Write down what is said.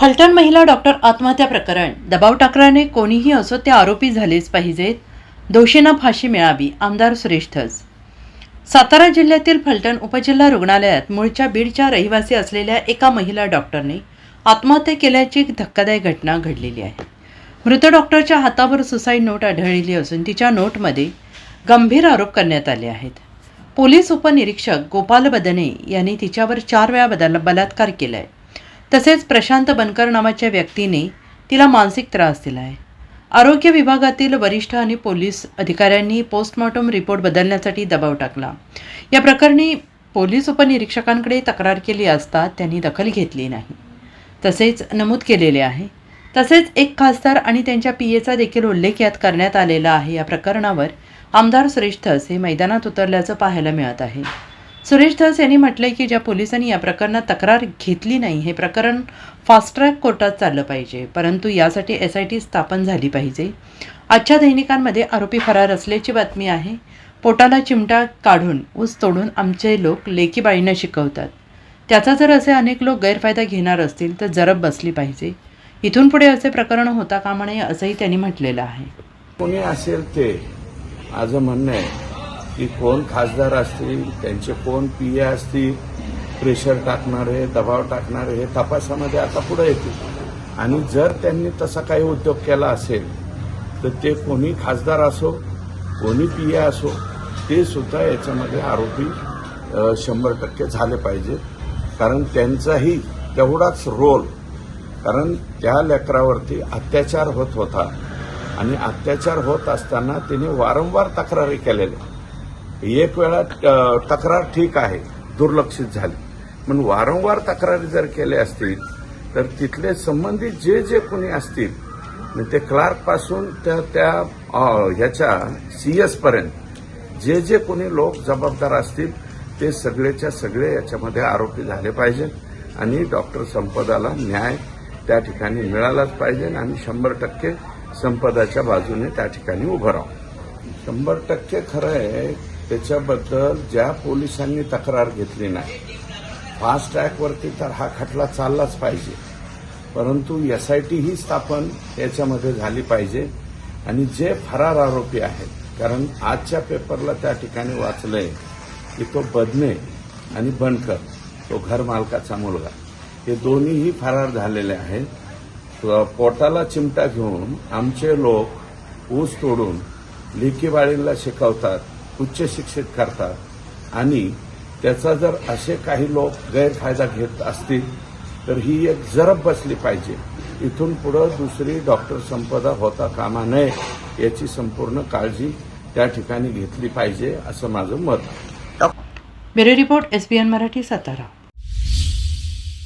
फलटण महिला डॉक्टर आत्महत्या प्रकरण. दबाव टाकल्याने कोणीही असो ते आरोपी झालेच पाहिजेत. दोषींना फाशी मिळावी आमदार सुरेश धस. सातारा जिल्ह्यातील फलटण उपजिल्हा रुग्णालयात मूळच्या बीडच्या रहिवासी असलेल्या एका महिला डॉक्टरने आत्महत्या केल्याची एक धक्कादायक घटना घडलेली आहे. मृत डॉक्टरच्या हातावर सुसाईड नोट आढळलेली असून तिच्या नोटमध्ये गंभीर आरोप करण्यात आले आहेत. पोलीस उपनिरीक्षक गोपाल बदने यांनी तिच्यावर चार वेळा बदल बलात्कार केला आहे तसेच प्रशांत बनकर नावाच्या व्यक्तीने तिला मानसिक त्रास दिला आहे आरोग्य विभागातील वरिष्ठ आणि पोलीस अधिकाऱ्यांनी पोस्टमॉर्टम रिपोर्ट बदलण्यासाठी दबाव टाकला. या प्रकरणी पोलीस उपनिरीक्षकांकडे तक्रार केली असता त्यांनी दखल घेतली नाही. तसेच नमूद केलेले आहे. तसेच एक खासदार आणि त्यांच्या पी एचा देखील उल्लेख यात करण्यात आलेला आहे. या प्रकरणावर आमदार श्रेष्ठ असे हे मैदानात उतरल्याचं पाहायला मिळत आहे. सुरेश धस यांनी म्हटलंय की ज्या पोलिसांनी या प्रकरणात तक्रार घेतली नाही हे प्रकरण फास्ट ट्रॅक कोर्टात चाललं पाहिजे. परंतु यासाठी एस आय टी स्थापन झाली पाहिजे. आजच्या दैनिकांमध्ये आरोपी फरार असल्याची बातमी आहे. पोटाला चिमटा काढून ऊस तोडून आमचे लोक लेकीबाळींना शिकवतात. त्याचा जर असे अनेक लोक गैरफायदा घेणार असतील तर जरब बसली पाहिजे. इथून पुढे असे प्रकरण होता कामा नये असंही त्यांनी म्हटलेलं आहे. कोणी असेल ते माझं म्हणणं आहे की कोण खासदार असतील त्यांचे कोण पी ए असतील प्रेशर टाकणारे दबाव टाकणारे हे तपासामध्ये आता पुढे येतील. आणि जर त्यांनी तसा काही उद्योग केला असेल तर ते कोणी खासदार असो कोणी पी ए असो ते सुद्धा याच्यामध्ये आरोपी शंभर टक्के झाले पाहिजेत कारण त्यांचाही तेवढाच रोल कारण त्या लेकरावरती अत्याचार होत होता. आणि अत्याचार होत असताना तिने वारंवार तक्रारी केलेल्या. एक वेळा तक्रार ठीक आहे दुर्लक्षित झाली. पण वारंवार तक्रारी जर केल्या असतील तर तिथले संबंधित जे जे कोणी असतील म्हणजे ते क्लार्कपासून त्या त्या ह्याच्या सी पर्यंत जे जे कोणी लोक जबाबदार असतील ते सगळेच्या सगळे याच्यामध्ये आरोपी झाले पाहिजे आणि डॉक्टर संपदाला न्याय त्या ठिकाणी मिळालाच पाहिजे आणि शंभर टक्के संपदाच्या बाजूने त्या ठिकाणी उभं राहू शंभर टक्के खरं आहे त्याच्याबद्दल ज्या पोलिसांनी तक्रार घेतली नाही फास्ट ट्रॅकवरती तर हा खटला चाललाच पाहिजे. परंतु एस आय टी ही स्थापन याच्यामध्ये झाली पाहिजे. आणि जे फरार आरोपी आहेत कारण आजच्या पेपरला त्या ठिकाणी वाचलंय की तो बदने आणि बनकर तो घर मालकाचा मुलगा. हे दोन्हीही फरार झालेले आहेत. पोटाला चिमटा घेऊन आमचे लोक ऊस तोडून लेकीबाळींना शिकवतात. उच्च शिक्षित करतात. आणि त्याचा जर असे काही लोक गैरफायदा घेत असतील तर ही एक जरब बसली पाहिजे. इथून पुढं दुसरी डॉक्टर संपदा होता कामा नये याची संपूर्ण काळजी त्या ठिकाणी घेतली पाहिजे असं माझं मत. आहे bureau report S N Marathi Satara.